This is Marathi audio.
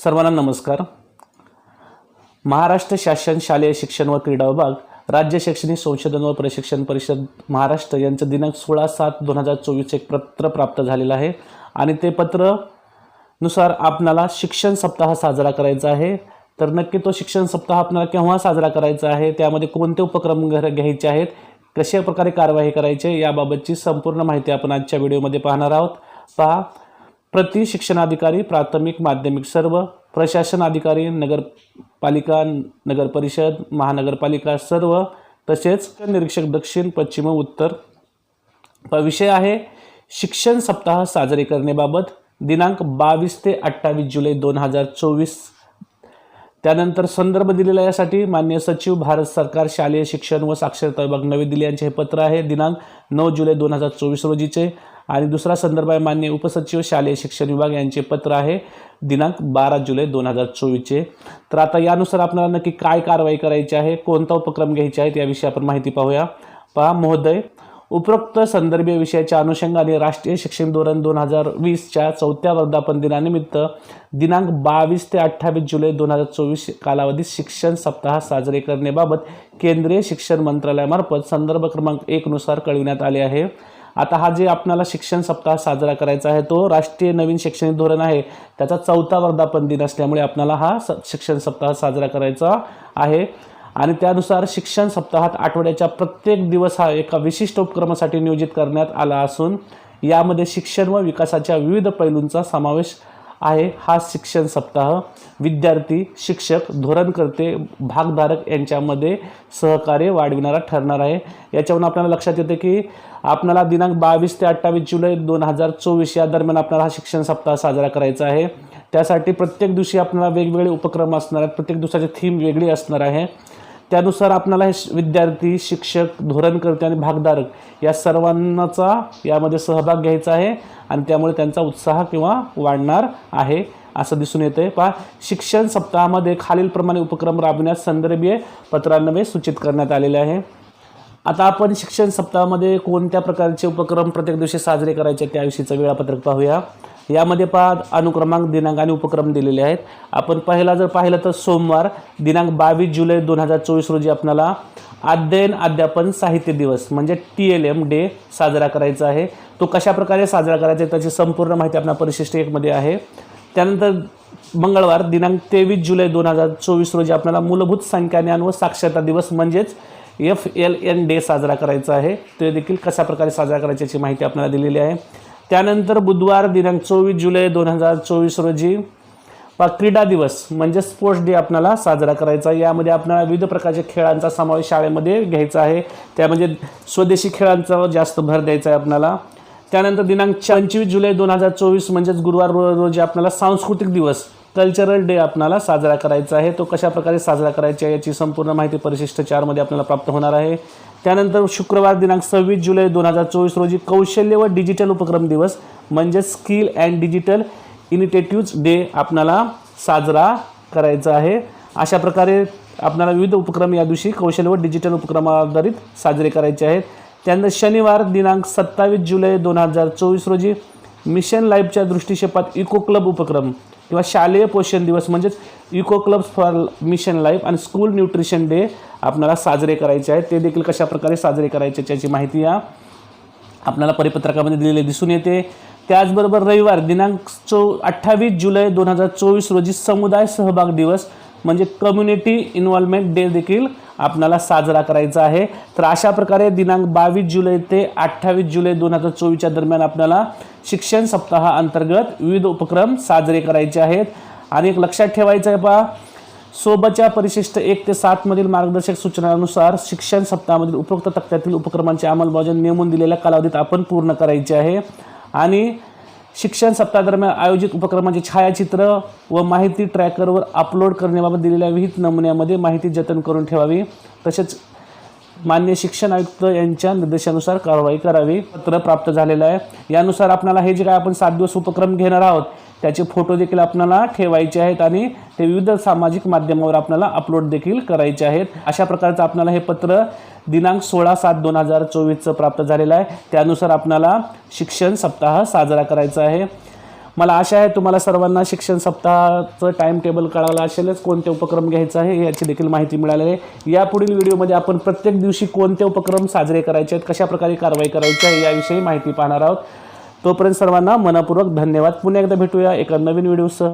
सर्वांना नमस्कार. महाराष्ट्र शासन शालेय शिक्षण व क्रीडा विभाग राज्य शैक्षणिक संशोधन व प्रशिक्षण परिषद महाराष्ट्र यांचं दिनांक सोळा सात दोन हजार चोवीस एक पत्र प्राप्त झालेलं आहे. आणि ते पत्रनुसार आपणाला शिक्षण सप्ताह साजरा करायचा आहे. तर नक्की तो शिक्षण सप्ताह आपल्याला केव्हा साजरा करायचा आहे? त्यामध्ये कोणते उपक्रम घ्यायचे आहेत? कशा प्रकारे कार्यवाही करायची याबाबतची संपूर्ण माहिती आपण आजच्या व्हिडिओमध्ये पाहणार आहोत. पहा प्रति शिक्षणाधिकारी प्राथमिक माध्यमिक सर्व प्रशासन अधिकारी नगरपालिका नगर परिषद महानगरपालिका सर्व तसेच निरीक्षक दक्षिण पश्चिम उत्तर. विषय आहे शिक्षण सप्ताह साजरे करण्याबाबत. दिनांक बावीस ते अठ्ठावीस जुलै दोन हजार चोवीस. त्यानंतर संदर्भ दिलेला यासाठी मान्य सचिव भारत सरकार शालेय शिक्षण व साक्षरता विभाग नवी दिल्ली यांचे हे पत्र आहे. दिनांक नऊ जुलै दोन हजार चोवीस रोजीचे. आणि दुसरा संदर्भ आहे मान्य उपसचिव शालेय शिक्षण विभाग यांचे पत्र आहे दिनांक बारा जुलै दोन हजार चोवीसचे. तर आता यानुसार आपल्याला नक्की काय कारवाई करायची आहे कोणता उपक्रम घ्यायचे आहेत याविषयी आपण माहिती पाहूया. पहा महोदय उपरोक्त संदर्भीय विषयाच्या अनुषंगाने राष्ट्रीय शिक्षण धोरण दोन हजार वीसच्या चौथ्या वर्धापन दिनानिमित्त दिनांक बावीस ते अठ्ठावीस जुलै दोन हजार चोवीस कालावधीत शिक्षण सप्ताह साजरे करण्याबाबत केंद्रीय शिक्षण मंत्रालयामार्फत संदर्भ क्रमांक एकनुसार कळविण्यात आले आहे. आता हा जे आपल्याला शिक्षण सप्ताह साजरा करायचा आहे तो राष्ट्रीय नवीन शैक्षणिक धोरण आहे. त्याचा चौथा वर्धापन दिन असल्यामुळे आपल्याला हा स शिक्षण सप्ताह साजरा करायचा आहे. आणि त्यानुसार शिक्षण सप्ताहात आठवड्याच्या प्रत्येक दिवस हा एका विशिष्ट उपक्रमासाठी नियोजित करण्यात आला असून यामध्ये शिक्षण व विकासाच्या विविध पैलूंचा समावेश आहे. हा शिक्षण सप्ताह विद्यार्थी शिक्षक धोरणकर्ते भागधारक यांच्यामध्ये सहकार्य वाढविणारा ठरणार आहे. याच्यावरून आपल्याला लक्षात येते की आपल्याला दिनांक बावीस ते अठ्ठावीस जुलै दोन हजार चोवीस या दरम्यान आपल्याला हा शिक्षण सप्ताह साजरा करायचा आहे. त्यासाठी प्रत्येक दिवशी आपल्याला वेगवेगळे उपक्रम असणार आहेत. प्रत्येक दिवसाची थीम वेगळी असणार आहे. त्यानुसार आपल्याला हे श- विद्यार्थी शिक्षक धोरणकर्ते आणि भागधारक या सर्वांचा यामध्ये सहभाग घ्यायचा आहे आणि त्यामुळे त्यांचा उत्साह किंवा वाढणार आहे असं दिसून येते पहा शिक्षण सप्ताहामध्ये खालीलप्रमाणे उपक्रम राबविण्यास संदर्भीय पत्रान्वये सूचित करण्यात आलेले आहे. आता आपण शिक्षण सप्ताहामध्ये कोणत्या प्रकारचे उपक्रम प्रत्येक दिवशी साजरे करायचे त्याविषयीचं वेळापत्रक पाहूया. यामध्ये पहा अनुक्रमांक दिनांक आणि उपक्रम दिलेले आहेत. आपण पहिला जर पाहिलं तर सोमवार दिनांक बावीस जुलै दोन हजार चोवीस रोजी आपल्याला अध्ययन अध्यापन साहित्य दिवस म्हणजे टी एल एम डे साजरा करायचा आहे. तो कशा प्रकारे साजरा करायचा आहे त्याची संपूर्ण माहिती आपल्या परिशिष्ट एकमध्ये आहे. त्यानंतर मंगळवार दिनांक तेवीस जुलै दोन हजार चोवीस रोजी आपल्याला मूलभूत संख्याज्ञान व साक्षरता दिवस म्हणजेच एफ एल एन डे साजरा करायचा आहे. ते देखील कशा प्रकारे साजरा करायची याची माहिती आपल्याला दिलेली आहे. त्यानंतर बुधवार दिनांक चोवीस जुलै दोन हजार चोवीस रोजी वा क्रीडा दिवस म्हणजे स्पोर्ट्स डे आपणाला साजरा करायचा आहे. यामध्ये आपल्याला विविध प्रकारच्या खेळांचा समावेश शाळेमध्ये घ्यायचा आहे. त्यामध्ये स्वदेशी खेळांचा जास्त भर द्यायचा आहे आपणाला. त्यानंतर दिनांक पंचवीस जुलै दोन हजार चोवीस म्हणजेच गुरुवार रो- रोजी आपल्याला सांस्कृतिक दिवस कल्चरल डे आपणाला साजरा करायचा आहे. तो कशा प्रकारे साजरा करायचा आहे याची संपूर्ण माहिती परिशिष्ट चारमध्ये आपल्याला प्राप्त होणार आहे. त्यानंतर शुक्रवार दिनांक सव्वीस जुलै दोन हजार चोवीस रोजी कौशल्य व डिजिटल उपक्रम दिवस म्हणजे skill and digital initiatives day आपणाला साजरा करायचा आहे. अशा प्रकारे आपल्याला विविध उपक्रम या दिवशी कौशल्य व डिजिटल उपक्रमाधारित साजरे करायचे आहेत. त्यानंतर शनिवार दिनांक सत्तावीस जुलै दोन हजार चोवीस रोजी मिशन लाईफच्या दृष्टिक्षेपात इको क्लब उपक्रम किंवा शालेय पोषण दिवस म्हणजेच eco clubs for mission life आणि स्कूल न्यूट्रिशन डे आपल्याला साजरे करायचे आहेत. ते देखील कशाप्रकारे साजरे करायचे याची माहिती या आपल्याला परिपत्रकामध्ये दिलेली दिसून येते. त्याचबरोबर रविवार दिनांक चौ अठ्ठावीस जुलै दोन हजार चोवीस रोजी समुदाय सहभाग दिवस म्हणजे कम्युनिटी इन्व्हॉल्वमेंट डे देखील आपणाला साजरा करायचा आहे. तर अशा प्रकारे दिनांक बावीस जुलै ते अठ्ठावीस जुलै दोन हजार चोवीसच्या दरम्यान आपल्याला शिक्षण सप्ताहाअंतर्गत विविध उपक्रम साजरे करायचे आहेत. आणि एक लक्षात ठेवायचं आहे पहा सोबतच्या परिशिष्ट एक ते सातमधील मार्गदर्शक सूचनानुसार शिक्षण सप्ताहामधील उपरोक्त तक्त्यातील उपक्रमांची अंमलबजावणी नेमून दिलेल्या कालावधीत आपण पूर्ण करायचे आहे. आणि शिक्षण सप्ताहादरम्यान आयोजित उपक्रमांचे छायाचित्र व माहिती ट्रॅकरवर अपलोड करण्याबाबत दिलेल्या विहित नमुन्यामध्ये माहिती जतन करून ठेवावी. तसेच मान्य शिक्षण आयुक्त यांच्या निर्देशानुसार कारवाई करावी. पत्र प्राप्त झालेलं आहे. यानुसार आपल्याला हे जे काय आपण सात दिवस उपक्रम घेणार आहोत त्याचे फोटो देखील आपल्याला ठेवायचे आहेत आणि ते विविध सामाजिक माध्यमावर आपल्याला अपलोड देखील करायचे आहेत. अशा प्रकारचं आपल्याला हे पत्र दिनांक सोळा सात दोन हजार चोवीसचं प्राप्त झालेलं आहे. त्यानुसार आपल्याला शिक्षण सप्ताह साजरा करायचा आहे. मला आशा आहे तुम्हाला सर्वांना शिक्षण सप्ताहाचं टाईम टेबल कळालं असेलच कोणते उपक्रम घ्यायचं आहे याची देखील माहिती मिळाली आहे. यापुढील व्हिडिओमध्ये आपण प्रत्येक दिवशी कोणते उपक्रम साजरे करायचे आहेत कशाप्रकारे कारवाई करायची आहे याविषयी माहिती पाहणार आहोत. तोपर्यंत सर्वांना मनापूर्वक धन्यवाद. पुन्हा एकदा भेटूया एका नवीन व्हिडिओसह